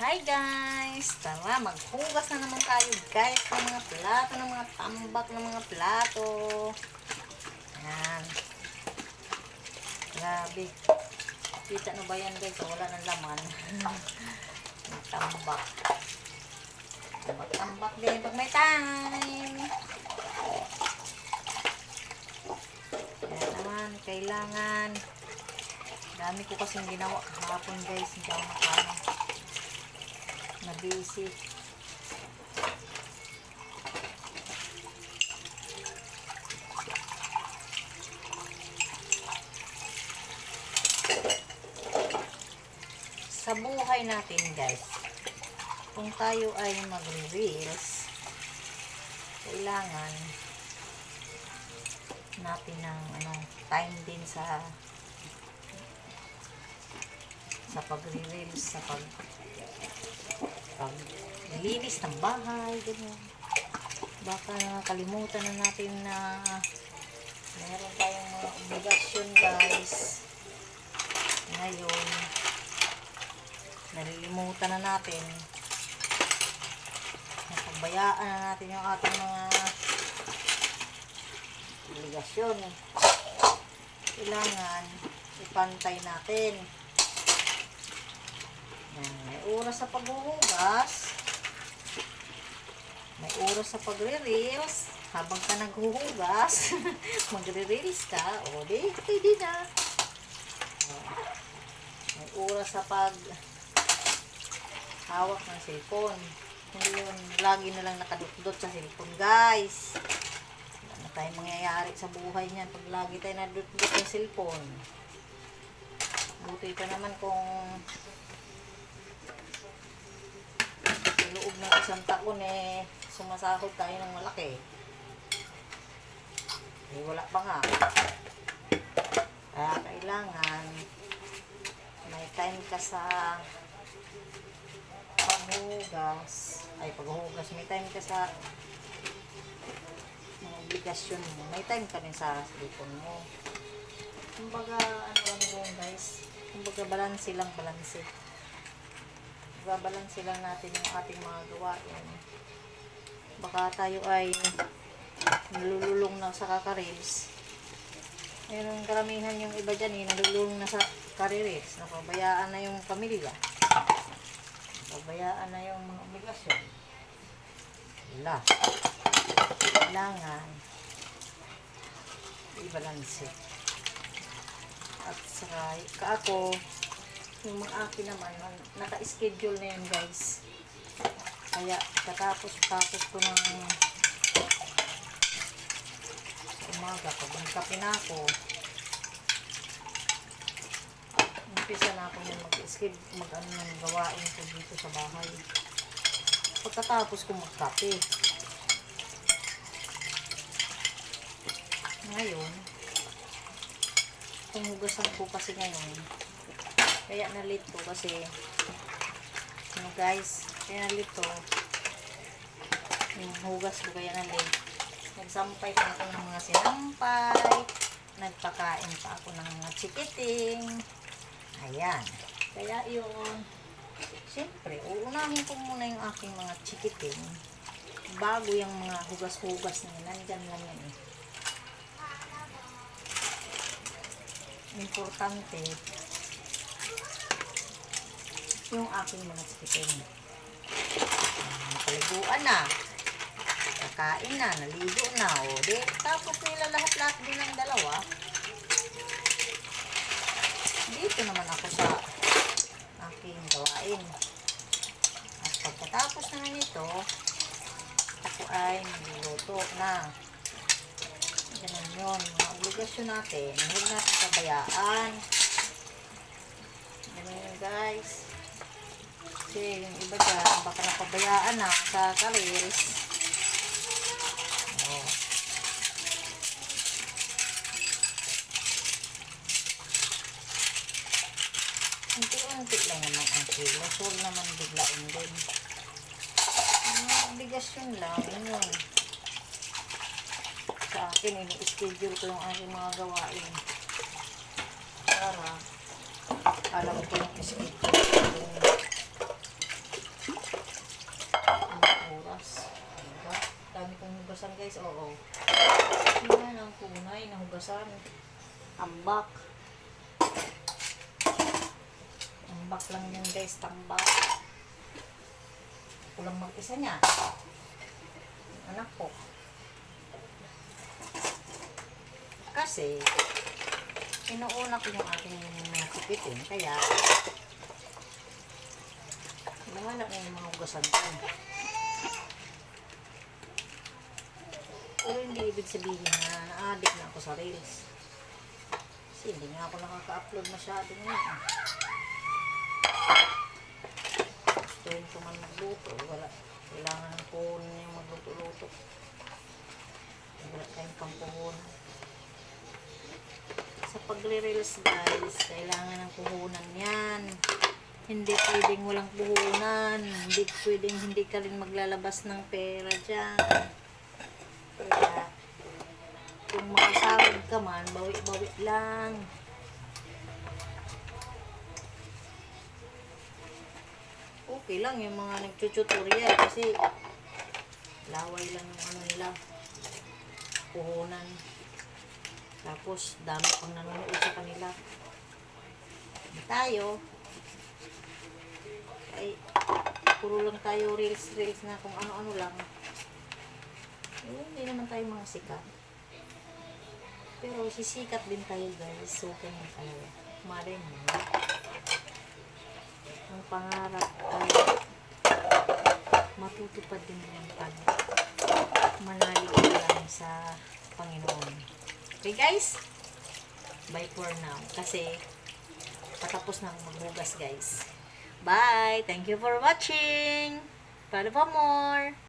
Hi guys! Tara, maghugas na naman tayo guys ng mga plato, ng mga tambak ng mga plato. Ayan. Grabe. Kita na ba yan guys? Wala ng laman. Tambak. Tambak-tambak din pag may time. Kaya naman, kailangan. Dami ko kasing ginawa kahapon guys. Hindi ako makano na busy. Sa buhay natin guys, kung tayo ay magre-reels, kailangan natin ng ano, time din sa sa pagre-reels, sa pag pag nilinis ng bahay, ganyan. Baka nakalimutan na natin na meron tayong mga obligasyon, guys. Ngayon, nalilimutan na natin. Napabayaan na natin yung ating mga obligasyon. Kailangan ipantay natin. May oras sa paghuhugas. May oras sa pagre-reels. Habang ka naghuhugas, magre-reels ka, o di, pwede na. May oras sa pag hawak ng cellphone. Hindi yun, lagi na lang nakadot-dot sa cellphone, guys. Na tayong mangyayari sa buhay niyan pag lagi tayo nadot-dot sa cellphone. Buti pa naman kung sa loob ng isang taon eh, sumasahod tayo ng malaki. Eh, wala pa nga. Kaya kailangan may time ka sa paghugas. Ay, paghugas. May time ka sa obligasyon mo. May time ka rin sa cellphone mo. Kumbaga, ano lang yun guys. Kumbaga, balanse lang, balanse babalanse lang natin yung ating mga gawain. Baka tayo ay nalululong na sa kakareels. Ayun ang karamihan yung iba dyan eh, nalululong na sa karireels. Napabayaan na yung pamilya. Napabayaan na yung mga obligasyon. Wala. Kailangan i-balanse. At saka, ka ako, yung mga akin naman, naka-schedule na yan guys. Kaya katapos tapos ko ng umaga, pag nagkape na ako, umpisa na ako yung mag-schedule, mag-ano ng gawain ko dito sa bahay. Pagkatapos ko magkape. Ngayon, tumugasan ko kasi ngayon, kaya na-late kasi ano guys, kaya na-late yung hugas ko kaya na-late. Nagsampay pa ako ng mga sinampay. Nagpakain pa ako ng mga chikiting. Ayan. Kaya yun. Siyempre, uunahin ko muna yung aking mga chikiting. Bago yung mga hugas-hugas na yun. Nandyan lang yan eh. Importante, yung aking mga chikiting. Napaliguan na. Kakain na, naligo na. O, di, tapos nila lahat-lahat din ng dalawa. Dito naman ako sa aking gawain. At pagkatapos na nito, ako ay niluluto na. Ganun yun. Mga obligasyon natin. Huwag natin kabayaan. Ganun yun guys. Kasi yung iba dyan, baka napabayaan na sa careers. Oh. Unti-unti lang naman ang kilos. Huwag naman biglain din. Mga obligasyon lang, yun. Sa akin, ini-schedule ko yung aking mga gawain. Para alam ko yung schedule. kung hugasan guys, oo. Yan ang tunay na hugasan. Tambak. Tambak lang yan guys, tambak. Kulang mag-isa niya. Anak ko. Kasi, inuuna ko yung aking sipitin, kaya, mahanap na yung mga hugasan ko. Pero hindi ibig sabihin na na-addict na ako sa reels. Kasi hindi nga ako nakaka-upload masyado ngayon. Gustuhin ko man magluto. Wala. Kailangan ng puhunan yung magluto-luto. Wala tayong pampuhunan. Sa pagre-reels guys, kailangan ng puhunan yan. Hindi pwedeng walang puhunan. Hindi pwedeng hindi ka rin maglalabas ng pera dyan. Kung makasahod ka man, bawi-bawi lang. Okay lang yung mga nagtututorial kasi laway lang yung ano nila. Puhunan. Tapos, dami pang nanonood sa kanila. Tayo, ay puro lang tayo reels reels na kung ano-ano lang eh, hindi naman tayo mga sikat pero sisikat din tayo guys. So ganun talaga. Mare mo. Ang pangarap ay matutupad din yan pag manalig ka lang sa Panginoon. Okay guys? Bye for now. Kasi patapos na akong maghugas guys. Bye! Thank you for watching! Para pa more!